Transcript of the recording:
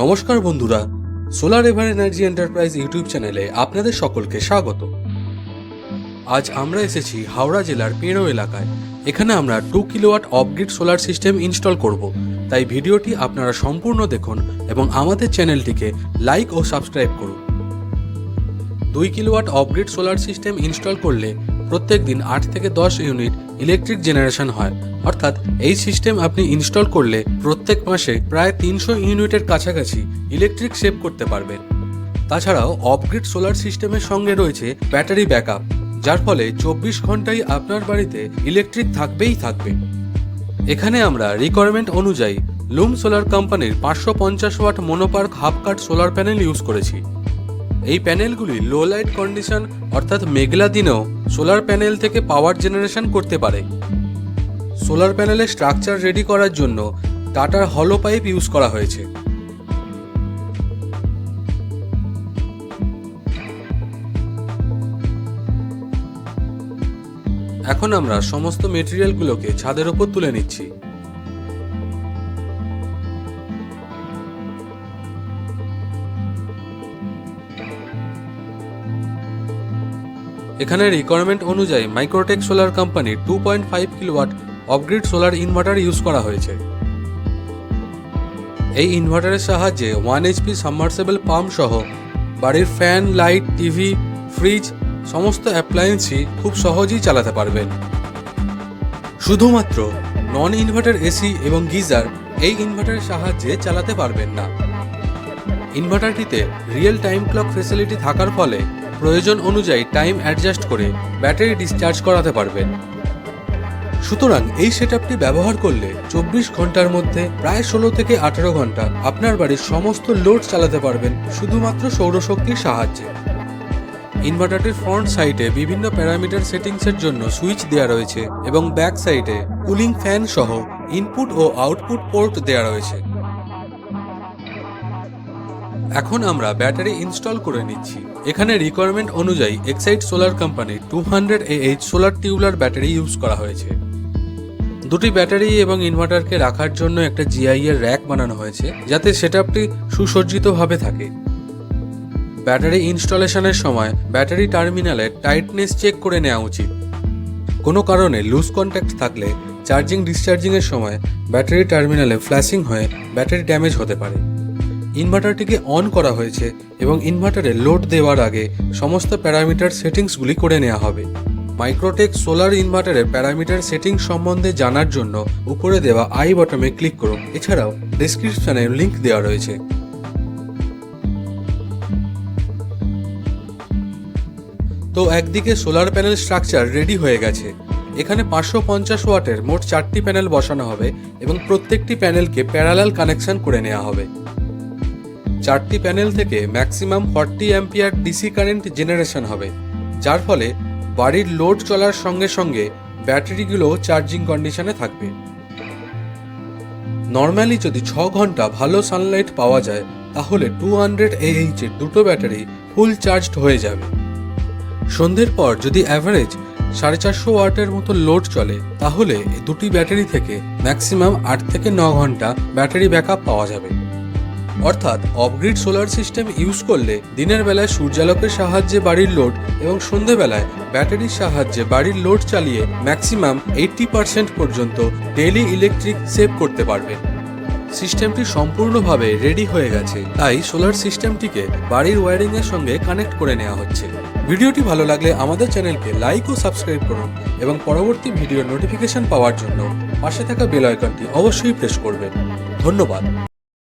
নমস্কার বন্ধুরা solar ever energy enterprise YouTube চ্যানেলে আপনাদের সকলকে স্বাগত। আজ আমরা এসেছি হাওড়া জেলার পেড়ো এলাকায়। এখানে আমরা two kilowatt off grid solar system install করব। তাই ভিডিওটি আপনারা সম্পূর্ণ দেখুন এবং আমাদের চ্যানেলটিকে লাইক ও সাবস্ক্রাইব করুন। দুই kilowatt off grid solar system install করলে প্রত্যেক দিন আট থেকে দশ ইউনিট ইলেকট্রিক জেনারেশন হয়। অর্থাৎ এই সিস্টেম আপনি ইনস্টল করলে প্রত্যেক মাসে প্রায় তিনশো ইউনিটের কাছাকাছি ইলেকট্রিক সেভ করতে পারবেন। তাছাড়াও অফগ্রিড সোলার সিস্টেমের সঙ্গে রয়েছে ব্যাটারি ব্যাকআপ যার ফলে চব্বিশ ঘন্টাই আপনার বাড়িতে ইলেকট্রিক থাকবেই থাকবে। এখানে আমরা রিকোয়ারমেন্ট অনুযায়ী লুম সোলার কোম্পানির পাঁচশো পঞ্চাশ watt mono perc half cut solar panel use করেছি। এই প্যানেলগুলি লো লাইট কন্ডিশন অর্থাৎ মেঘলা দিনেও সোলার প্যানেল থেকে পাওয়ার জেনারেশন করতে পারে। সোলার প্যানেলের স্ট্রাকচার রেডি করার জন্য টাটার হলো পাইপ ইউজ করা হয়েছে। এখন আমরা সমস্ত মেটেরিয়ালগুলোকে ছাদের ওপর তুলে নিচ্ছি। এখানে রিকোয়ারমেন্ট অনুযায়ী মাইক্রোটেক সোলার কোম্পানির two point five kilowatt off grid solar inverter use করা হয়েছে। এই ইনভার্টারের সাহায্যে ওয়ান এইচপি সাবমার্সেবল পাম্প সহ বাড়ির ফ্যান লাইট টিভি ফ্রিজ সমস্ত অ্যাপ্লায়েন্সই খুব সহজেই চালাতে পারবেন। শুধুমাত্র নন ইনভার্টার এসি এবং গিজার এই ইনভার্টারের সাহায্যে চালাতে পারবেন না। ইনভার্টারটিতে রিয়েল টাইম ক্লক ফেসিলিটি থাকার ফলে প্রয়োজন অনুযায়ী টাইম অ্যাডজাস্ট করে ব্যাটারি ডিসচার্জ করাতে পারবেন। সুতরাং এই সেটআপটি ব্যবহার করলে চব্বিশ ঘণ্টার মধ্যে প্রায় ষোলো থেকে আঠারো ঘণ্টা আপনার বাড়ির সমস্ত লোড চালাতে পারবেন শুধুমাত্র সৌরশক্তির সাহায্যে। ইনভার্টারটির ফ্রন্ট সাইডে বিভিন্ন প্যারামিটার সেটিংসের জন্য সুইচ দেওয়া রয়েছে এবং ব্যাক সাইডে কুলিং ফ্যান সহ ইনপুট ও আউটপুট পোর্ট দেওয়া রয়েছে। এখন আমরা ব্যাটারি ইনস্টল করে নিচ্ছি। এখানে রিকোয়ারমেন্ট অনুযায়ী Exide solar company two hundred A H solar tubular battery use করা হয়েছে। দুটি ব্যাটারি এবং ইনভার্টারকে রাখার জন্য একটা জিআই এর র্যাক বানানো হয়েছে, যাতে সেট সেটআপটি সুসজ্জিতভাবে থাকে। ব্যাটারি ইনস্টলেশনের সময় ব্যাটারি টার্মিনালে টাইটনেস চেক করে নেওয়া উচিত। কোনো কারণে লুজ কন্ট্যাক্ট থাকলে চার্জিং ডিসচার্জিংয়ের সময় ব্যাটারি টার্মিনালে ফ্ল্যাশিং হয়ে ব্যাটারি ড্যামেজ হতে পারে। ইনভার্টারটিকে অন করা হয়েছে এবং ইনভার্টারে লোড দেওয়ার আগে সমস্ত প্যারামিটার সেটিংসগুলি করে নেওয়া হবে। মাইক্রোটেক সোলার ইনভার্টারের প্যারামিটার সেটিং সম্বন্ধে জানার জন্য উপরে দেওয়া আই বটমে ক্লিক করুন। এছাড়াও ডেসক্রিপশনে লিংক দেওয়া রয়েছে। তো একদিকে সোলার প্যানেল স্ট্রাকচার রেডি হয়ে গেছে। এখানে পাঁচশো পঞ্চাশ ওয়াটের মোট চারটি প্যানেল বসানো হবে এবং প্রত্যেকটি প্যানেলকে প্যারালাল কানেকশন করে নেওয়া হবে। চারটি প্যানেল থেকে maximum forty ampere DC current generation হবে, যার ফলে বাড়ির লোড চলার সঙ্গে সঙ্গে ব্যাটারিগুলো চার্জিং কন্ডিশনে থাকবে। নর্মালি যদি ছ ঘণ্টা ভালো সানলাইট পাওয়া যায়, তাহলে টু হান্ড্রেড এইচ এর দুটো ব্যাটারি ফুল চার্জড হয়ে যাবে। সন্ধ্যের পর যদি অ্যাভারেজ সাড়ে চারশো ওয়াটের মতো লোড চলে, তাহলে দুটি ব্যাটারি থেকে ম্যাক্সিমাম আট থেকে ন ঘণ্টা ব্যাটারি ব্যাকআপ পাওয়া যাবে। অর্থাৎ অফগ্রিড সোলার সিস্টেম ইউজ করলে দিনের বেলায় সূর্যালোকের সাহায্যে বাড়ির লোড এবং সন্ধেবেলায় ব্যাটারির সাহায্যে বাড়ির লোড চালিয়ে ম্যাক্সিমাম এইট্টি পার্সেন্ট পর্যন্ত ডেইলি ইলেকট্রিক সেভ করতে পারবেন সিস্টেমটি সম্পূর্ণভাবে রেডি হয়ে গেছে, তাই সোলার সিস্টেমটিকে বাড়ির ওয়্যারিংয়ের সঙ্গে কানেক্ট করে নেওয়া হচ্ছে। ভিডিওটি ভালো লাগলে আমাদের চ্যানেলকে লাইক ও সাবস্ক্রাইব করুন এবং পরবর্তী ভিডিওর নোটিফিকেশন পাওয়ার জন্য পাশে থাকা বেল আইকনটি অবশ্যই প্রেস করবেন। ধন্যবাদ।